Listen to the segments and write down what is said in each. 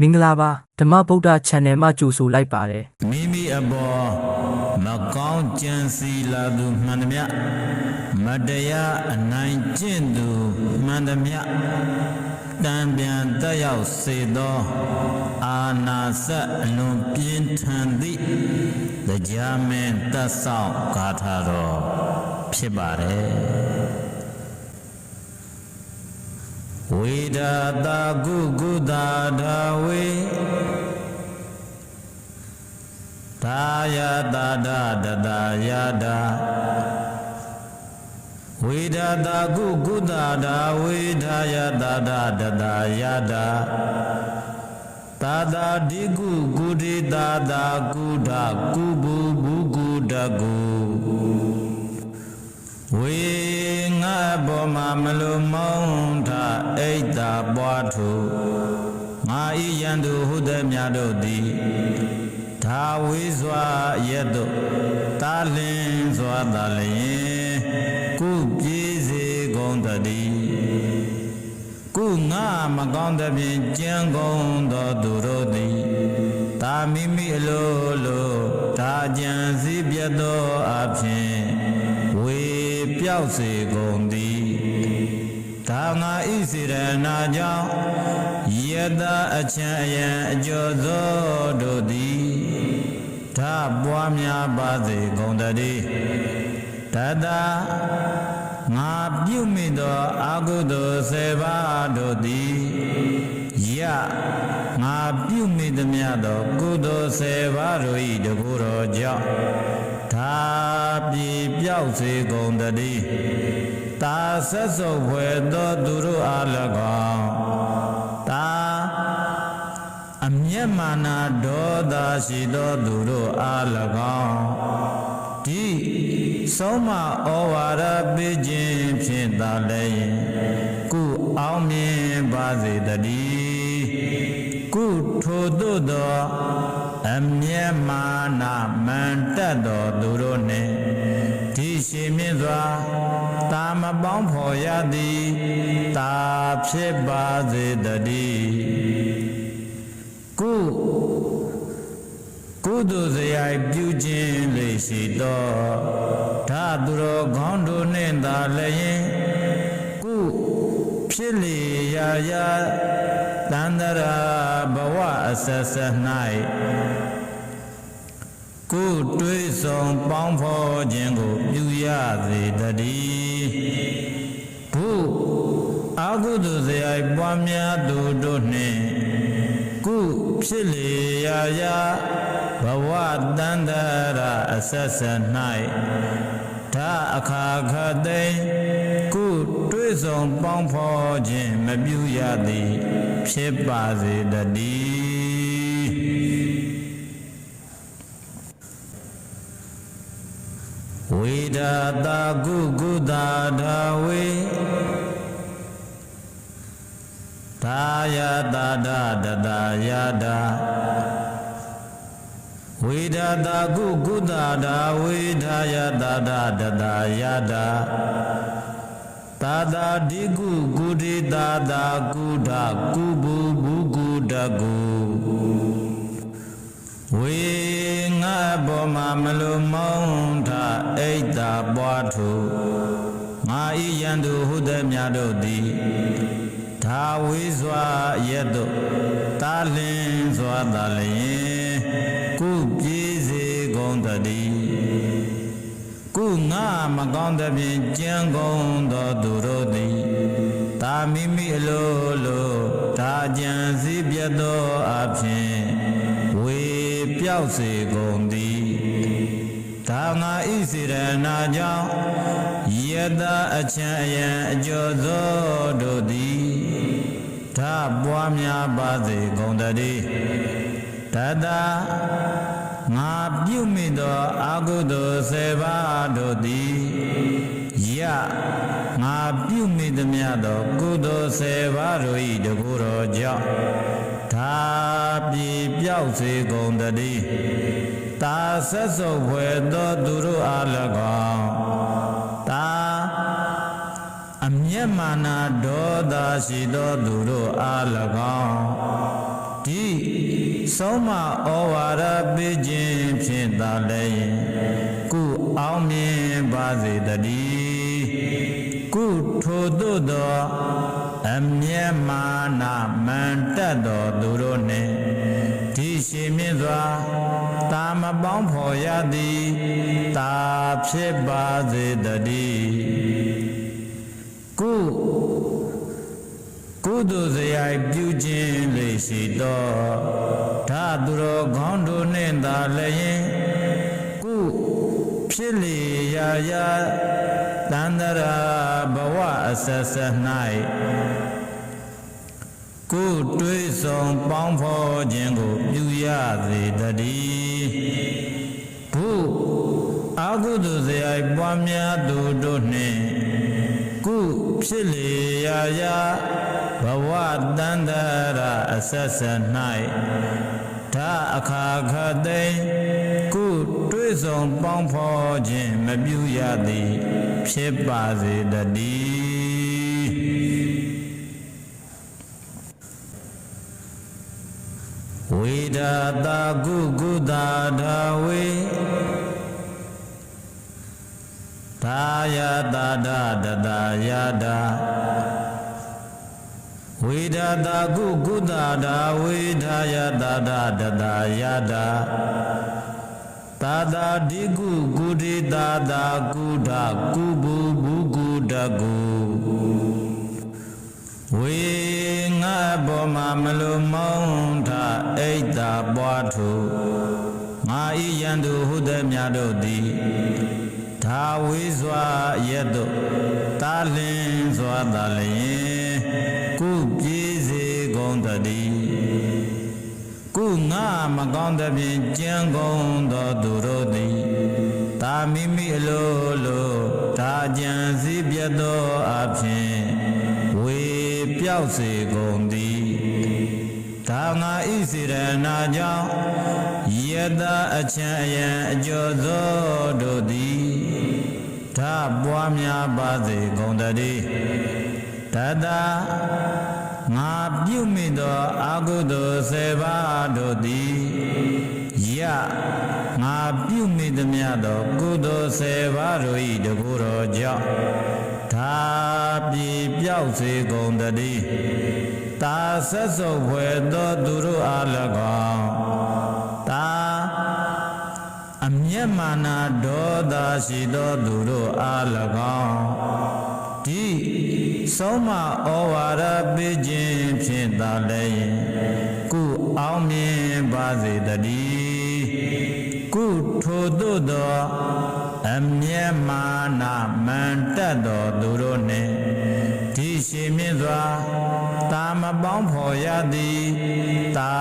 မင်္ဂလာပါဓမ္မဗုဒ္ဓ channel မှာကြိုဆိုလိုက်ပါတယ်မိမိအပေါ်မကောင်းကြံစီလာသူမှန်သမျှမတရားအနိုင်ကျင့်သူမှန်သမျှတံပြန်တက်ရောက်စေသောအာနာစအလွန်ပြင်းထန်သည့်တရားမင်းတက်ဆောင်ဂါထာတော်ဖြစ်ပါတယ် ဝေဒတာကုကုတာဓာဝေသာယတာဒတတယာဒဝေဒတာကုကုသတာဝေထာယတာဒတတယာဒသာတာဒီကုကုတိတာတာကုဒကုဘူဘူကုတကု ငါဘောမမလုံမောင်းထအိတ်တာပွားထုငါဤယံသူဟုသည်များတို့သည်သာဝေးစွာရက်တို့တာလင်းစွာတာလျင်ကုပြေးစေကုန်တည်းကုငါမကောင်းသဖြင့်ကြံကုန်သောသူတို့သည်တာမိမိအလိုလိုဒါကြံစည်းပြတ်သောအဖြစ်ဝေပြောက်စေကုန်သည်ဒါ ငါဤစေရနာကြောင့်ယတအချံအယံအကျော်သောတို့သည်ဓပွားများပါစေကုန်တည်းတတငါပြုမိသောအာဟုသောဆေပါးတို့သည်ယငါပြုမိသမျှသောကုသိုလ်ဆေပါးတို့၏တကူတော်ကြောင့်သာပြေပြောက်စေကုန်တည်း တာဆက်စုပ်ဖွယ်သောသူတို့အား၎င်းတာအမျက်မာနာဒေါသရှိသောသူတို့အား၎င်းဒီဆုံးမဩဝါဒပေးခြင်းဖြင့်သာလည်းကုအောင်မြင်ပါစေတည်းကုထိုသို့သောအမျက်မာနာမန်တက်သောသူတို့နှင့် ဒီရှိမြင့်စွာတာမပေါင်းဖော်ရသည်တာဖြစ်ပါစေတည်းကုကုသိုလ်စရိုက်ပြုခြင်းလေးရှိသောဓာသူတော်ခေါင်းတို့နှင့်သာလည်းကုဖြစ်လေရာရာတန္တရာဘဝအဆက်ဆက်၌ ကုတွေးဆောင်ပေါင်းဖော်ခြင်းကိုပြုရစေတည်းဘုအာဟုတုစရိုက်ပွားများသူတို့နှင့်ကုဖြစ်လေရာရာဘဝတန္တရာအဆက်ဆက်၌ဒါအခါခသိမ့်ကုတွေးဆောင်ပေါင်းဖော်ခြင်းမပြုရသည်ဖြစ်ပါစေတည်း ဒတာကုကုတာဓာဝေသာယတာဒတတယာဒဝေဒတာကုကုတာဓာဝေထာယတာဒတတယာဒသာတာဒီကုကုတိတာတာကုဒကုဘူဘူကုတကု ငါဘောမမလုံမောင်းထအိတ်တာပွားထုငါဤယံသူဟုသည်များတို့သည်သာဝေးစွာရက်တို့တာလင်းစွာတာလျင်ကုပြေးစေကုန်တည်းကုငါမကောင်းသဖြင့်ကြံကုန်သောသူတို့သည်တာမိမိအလိုလိုဒါကြံစည်းပြတ်သောအဖြစ်ဝေ ပြောက်စေကုန်သည်ဒါငါဤစေရနာကြောင့်ယတအချံအယံအကျော်သောတို့သည်ဓပွားများပါစေကုန်တည်းတတငါပြုမိသောအာဟုသောဆေပါးတို့သည်ယငါပြုမိသမျှသောကုသိုလ်ဆေပါးတို့၏တကူတော်ကြောင့်သာ ပြေပြောက်စေကုန်တည်းတာဆက်စုပ်ဖွယ်သောသူတို့အား၎င်းတာအမျက်မာနာဒေါသရှိသောသူတို့အား၎င်းဒီဆုံးမဩဝါဒပေးခြင်းဖြင့်သာလည်းရင်ကုအောင်မြင်ပါစေတည်းကုထိုသို့သောအမျက်မာနမန်တက်တော်သူတို့နှင့် ဒီရှိမြင့်စွာတာမပေါင်းဖော်ရသည်တာဖြစ်ပါစေတည်းကုကုသိုလ်စရိုက်ပြုခြင်းလေးရှိတော်ဓာသူတော်ခေါင်းတို့နှင့်သာလည်းကုဖြစ်လေရာရာတန္တရာဘဝအဆက်ဆက်၌ ကုတွေးဆောင်ပေါင်းဖော်ခြင်းကိုပြုရစေတည်းဘုအာဟုတုစရိုက်ပွားများသူတို့နှင့်ကုဖြစ်လေရာရာဘဝတန္တရာအဆက်ဆက်၌ဓာအခါခသိမ့်ကုတွေးဆောင်ပေါင်းဖော်ခြင်းမပြုရသည်ဖြစ်ပါစေတည်း ဝေဒတာကုကုတာဓာဝေသာယတာဒတတယာဒဝေဒတာကုကုသတာဝေထာယတာဒတတယာဒသာတာဒီကုကုတိသာတာကုဒကုဘူဘူကုတကုဝေ ငါဘောမမလုံမောင်းထအိတ်တာပွားထုငါဤယံသူဟုသည်များတို့သည်သာဝေးစွာရက်တို့တာလင်းစွာတာလျင်ကုပြေးစေကုန်တည်းကုငါမကောင်းသဖြင့်ကြံကုန်သောသူတို့သည်တာမိမိအလိုလိုဒါကြံစည်းပြတ်သောအဖြစ်ဝေ ပြောက်စေကုန်သည်ဒါငါဤစေရနာကြောင့်ယတအချံအယံအကျော်သောတို့သည်ဓာပွားများပါစေကုန်တည်းတတငါပြုမိသောအာဟုသောစေပါတို့သည်ယငါပြုမိသမျှသောကုသိုလ်စေပါတို့၏တကူတော်ကြောင့် ဒါပြေပြောက်စေကုန်တည်းတာဆက်စုပ်ဖွယ်သောသူတို့အား၎င်းတာအမျက်မာနာဒေါသရှိသောသူတို့အား၎င်းဒီဆုံးမဩဝါဒပေးခြင်းဖြင့်သာလည်းရင်ကုအောင်မြင်ပါစေတည်းကုထိုသို့သော အမျက်မာနာမန်တက်တော်သူတို့နှင့်ဒီရှိမြင့်စွာတာမပေါင်းဖော်ရသည်တာ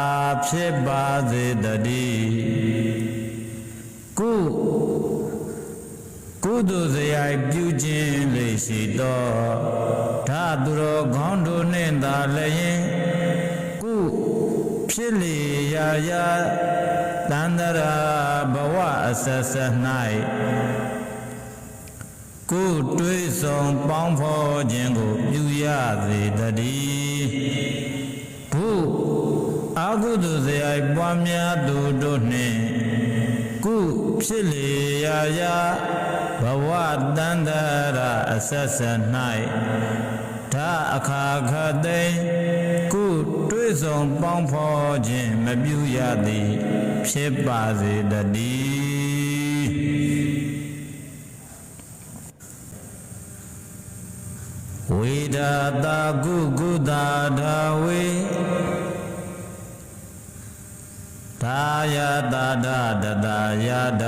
ဖြစ်ပါစေတည်းကုကုသိုလ်စရိုက်ပြုခြင်းလေးရှိတော်ဓာသူတော်ခေါင်းတို့နှင့်သာလည်းကုဖြစ်လေရာရာတန္တရာဘဝအဆက်ဆက်၌ ကိုယ်တွေးဆောင်ပေါင်းဖော်ခြင်းကိုပြုရစေတည်းဘုအာဟုတုစရိုက်ပွားများသူတို့နှင့်ကုဖြစ်လေရာရာဘဝတန္တရာအဆက်ဆက်၌ဓာအခါခသိမ့်ကုတွေးဆောင်ပေါင်းဖော်ခြင်းမပြုရသည်ဖြစ်ပါစေတည်း ဝေဒတာကုကုတာဓာဝေသာယတာဒတတယာဒ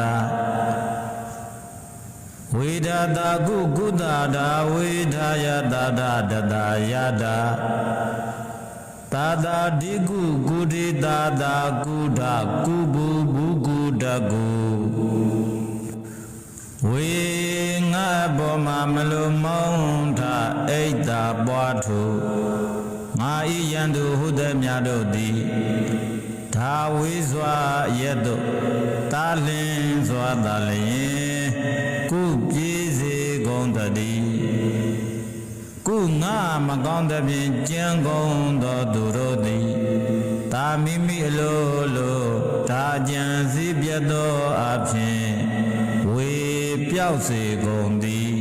ဝေဒတာကုကုတာဓာဝေထာယတာဒတတယာဒသာသာဒီကုကုတိသာသာကုဒကုဘူဘူကုတကုဝေ ငါဘောမမလုံမောင်းထအိတ်တာပွားထုငါဤယံသူဟုသည်များတို့သည်သာဝေးစွာရက်တို့တာလင်းစွာတာလျင်ကုပြေးစေကုန်တည်းကုငါမကောင်းသဖြင့်ကြံကုန်သောသူတို့သည်တာမိမိအလိုလိုဒါကြံစည်းပြတ်သောအဖြစ်ဝေ ပြောက်စေကုန်သည်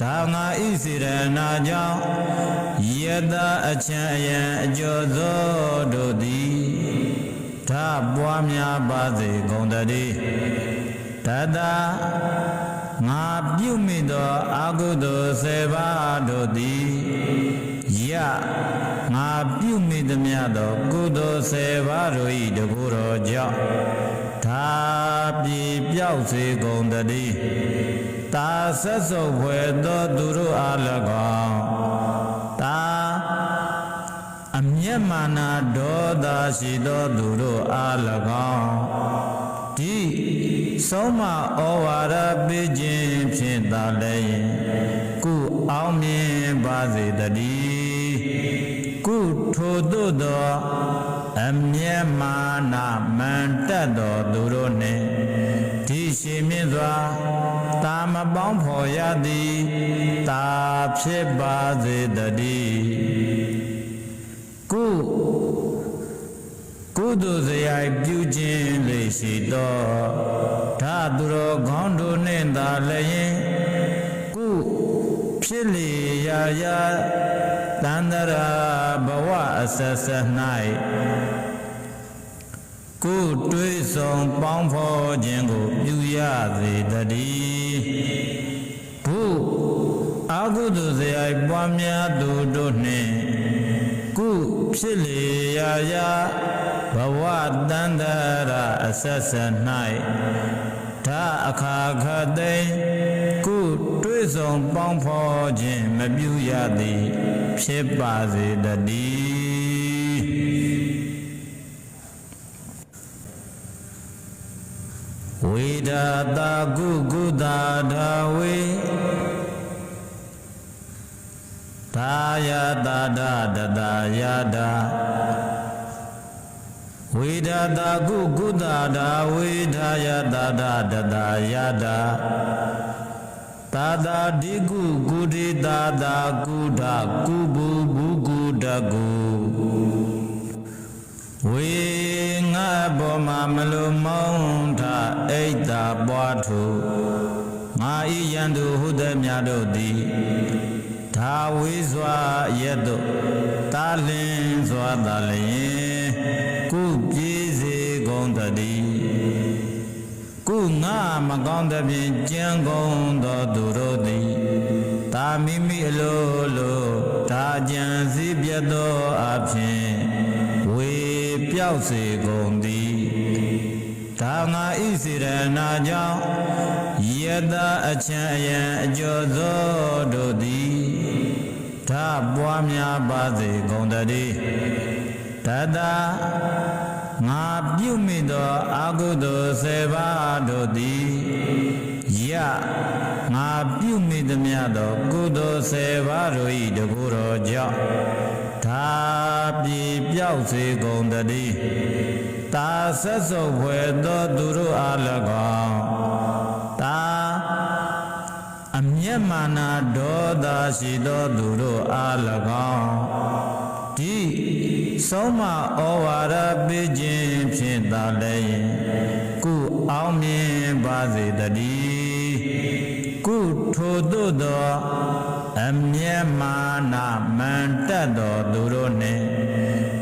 ဒါငါဤစေရနာကြောင့်ယတအချံအယံအကျော်သောတို့သည်ဒါပွားများပါစေကုန်တည်းတတငါပြုမိသောအာဟုသောစေပါတို့သည်ယငါပြုမိသမျှသောကုသိုလ်စေပါတို့၏တကူတော်ကြောင့် ဒါပြေပြောက်စေကုန်တည်းတာဆက်စုပ်ဖွယ်သောသူတို့အား၎င်းတာအမျက်မာနာဒေါသရှိသောသူတို့အား၎င်းဒီဆုံးမဩဝါဒပေးခြင်းဖြင့်သာလည်းကုအောင်မြင်ပါစေတည်းကုထိုသို့သော အမျက်မာနာမန်တက်သောသူတို့နှင့်ဒီရှိမြင့်စွာတာမပေါင်းဖော်ရသည်တာဖြစ်ပါစေတည်းကုကုသိုလ်စရိုက်ပြုခြင်းလေးရှိသောဓာသူတော်ခေါင်းတို့နှင့်သာလည်းကု ဖြစ်လေရာရာတန္တရာဘဝအဆက်ဆက်၌ကိုယ်တွေးဆောင်ပေါင်းဖော်ခြင်းကိုပြုရစေတည်းဘုအာဟုတုဇယိုက်ပွားများသူတို့နှင့်ကုဖြစ်လေရာရာဘဝတန္တရာအဆက်ဆက်၌ဒါအခါခသိမ့်ကု တွေးဆောင်ပေါင်းဖော်ခြင်းမပြုရသည် ဖြစ်ပါစေတည်းဝေဒတာကုကုတာဓာဝေသာယတာဒတတယတာဝေဒတာကုကုတာဓာဝေသာယတာဒတတယတာ သာသာဒီကုကုတိသာသာကုဒကုဘူဘူကုတကုဝေငါဘောမှာမလိုမောင်းထအိတ်တာပွားထုငါဤယံသူဟုသည်များတို့သည်သာဝေစွာရက်တို့တာလင်းစွာတာလျင် ငါမကောင်းသဖြင့်ကြံကုန်သောသူတို့သည်တာမိမိအလိုလိုဒါကြံစည်းပြတ်သောအဖြစ်ဝေပြောက်စေကုန်သည်ဒါငါဤစေရနာကြောင့်ယတအချံအယံအကျော်သောတို့သည်ဒါပွားများပါစေကုန်တည်းတတ ငါပြုမိသောအာဟုသောစေပါတို့သည်ယငါပြုမိသမျှသောကုသိုလ်စေပါတို့၏တကူတော်ကြောင့်ဒါပြေပြောက်စေကုန်တည်းတာဆက်စုပ်ဖွယ်သောသူတို့အား၎င်းတာအမျက်မာနာဒေါသရှိသောသူတို့အား၎င်းဒီ ဆုံးမဩဝါဒပေးခြင်းဖြင့်သာလည်းကုအောင်မြင်ပါစေတည်းကုထိုသို့သောအမျက်မာနာမန်တက်သောသူတို့နှင့်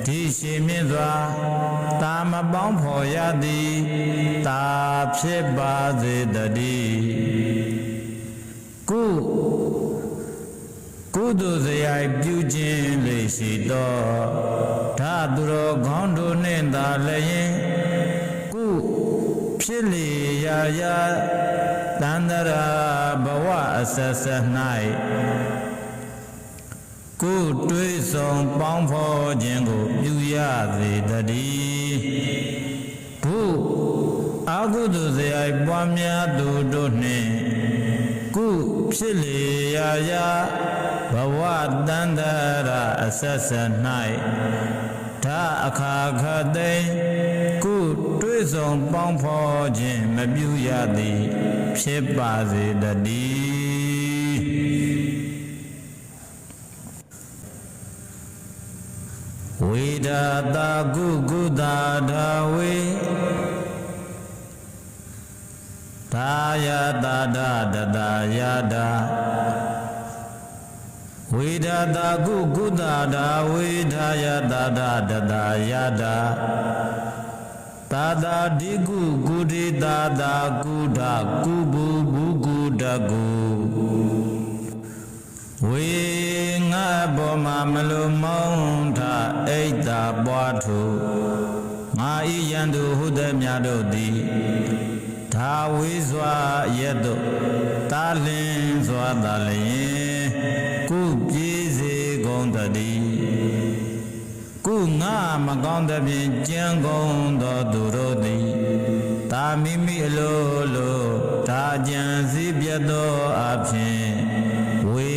ဒီရှိမြင့်စွာတာမပေါင်းဖော်ရသည်တာဖြစ်ပါစေတည်းကုကု သိုလ်စရိုက်ပြုခြင်းလေးရှိသောဓာသူတော်ခေါင်းတို့နှင့်သာလည်းကုဖြစ်လေရာရာတန္တရာဘဝအဆက်ဆက်၌ကိုယ်တွေးဆောင်ပေါင်းဖော်ခြင်းကိုပြုရစေတည်းဘုအာဟုတုဇယိုက်ပွားများသူတို့နှင့်ကုဖြစ်လေရာရာဘ ဝတန္တရာအဆက်ဆက်၌ဒါအခါခသိမ့်ကုတွေးဆောင်ပေါင်းဖော်ခြင်းမပြုရသည် ဖြစ်ပါစေတည်းဝဝေဒတာကုကုတာဓာဝေသာယတာဒတတယတာ ဝေဒတာကုကုတာဓာဝေသာယတာဒတတယတာသာသာဒီကုကုတိသာသာကုဒကုဘူဘူကုတကုဝေငါဘောမမလုံမောင်းထအိတ်တာပွားထုငါဤယံသူဟုသည်များတို့သည်သာဝေစွာရက်တို့တာလင်းစွာတာလျင် ငါမကောင်းသဖြင့်ကြံကုန်သောသူတို့သည်တာမိမိအလိုလိုဒါကြံစည်းပြတ်သောအဖြစ်ဝေ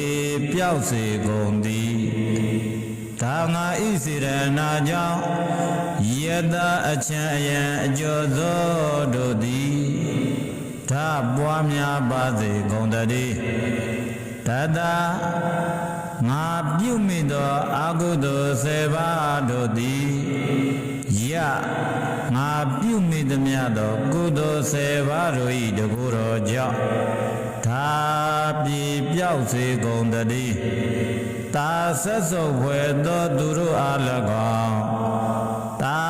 ပြောက်စေကုန်သည်ဒါငါဤစေရနာကြောင့်ယတအချံအယံအကျော်သောတို့သည်ဒါပွားများပါစေကုန်တည်းတတ ငါပြုမိသောအာဟုသောဆေပါးတို့သည်ယငါပြုမိသမျှသောကုသိုလ်ဆေပါးတို့၏တကူတော်ကြောင့်သာပြေပြောက်စေကုန်တည်းတာဆက်စုပ်ဖွယ်သောသူတို့အား၎င်းတာ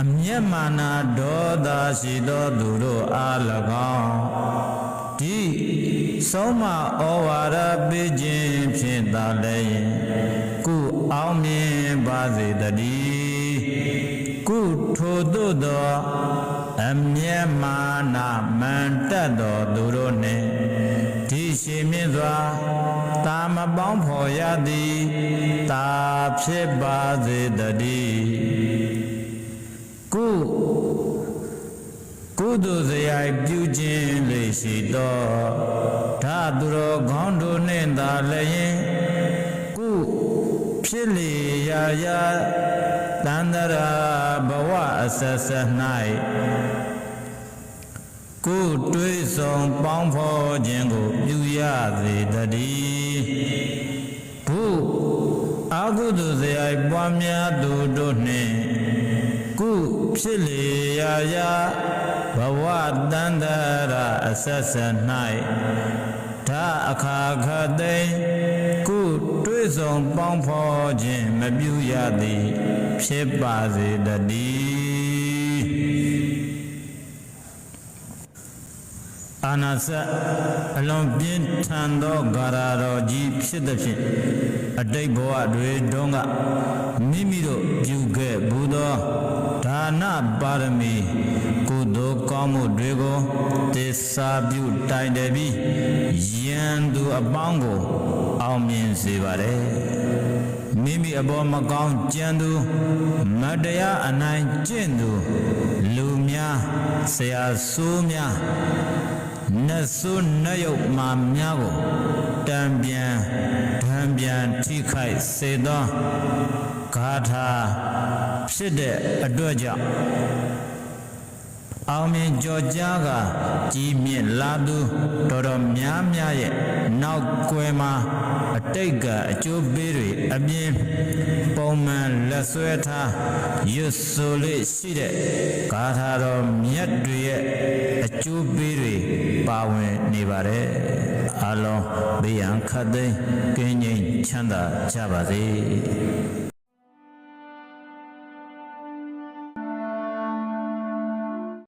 အမျက်မာနာဒေါသရှိသောသူတို့အား၎င်းဒီ ဆုံးမဩဝါဒပေးခြင်းဖြင့်သာလည်းကုအောင်မြင်ပါစေတည်းကုထိုသို့သောအမျက်မာနာမန်တက်သောသူတို့နှင့်ဒီရှိမြင့်စွာတာမပေါင်းဖော်ရသည်တာဖြစ်ပါစေတည်းကုကု သိုလ်စရိုက်ပြုခြင်းလေးရှိသောဓာသူတော်ခေါင်းတို့နှင့်သာလည်းကုဖြစ်လေရာရာတန္တရာဘဝအဆက်ဆက်၌ကိုယ်တွေးဆောင်ပေါင်းဖော်ခြင်းကိုပြုရစေတည်းဘုအာဟုတုဇယိုက်ပွားများသူတို့နှင့်ကုဖြစ်လေရာရာ ဘဝတန္တရာအဆက်ဆက်၌ဒါအခါခသိမ့်ကုတွေးဆောင်ပေါင်းဖော်ခြင်းမပြုရသည် ဖြစ်ပါစေတည်းအာနာစအလွန်ပြင်းထန်သောဂါရာတော်ကြီးဖြစ်သည်ဖြင့်အတိတ်ဘဝတွေတုန်းကမိမိတို့ပြုခဲ့ဘူးသောဒါနပါရမီ ကုသိုလ်ကောင်းမှုတွေကိုသစ္စာပြုတိုင်တယ်ပြီးယံသူအပေါင်းကို အောင်မြင်စေပါတယ်မိမိအပေါ်မကောင်းကြံသူမတရားအနိုင်ကျင့်သူ လူများဆရာဆိုးများနတ်ဆိုးနတ်ယုတ်မာများကိုတံပြန်ဓံပြန်ထိခိုက်စေသောဂါထာဖြစ်တဲ့အတွက်ကြောင့် အောင်မြင်ကြော်ကြားကကြီးမြင့်လာသူတော်တော်များများရဲ့နောက်ကွယ်မှာအတိတ်ကအကျိုးပေးတွေအမြင်ပုံမှန်လက်ဆွဲထားရွတ်ဆိုလေးရှိတဲ့ဂါထာတော်မြတ်တွေရဲ့အကျိုးပေးတွေပါဝင်နေပါတယ်အလုံးဘေးရန်ခတ်သိမ်းကင်းငြိမ်ချမ်းသာကြပါစေ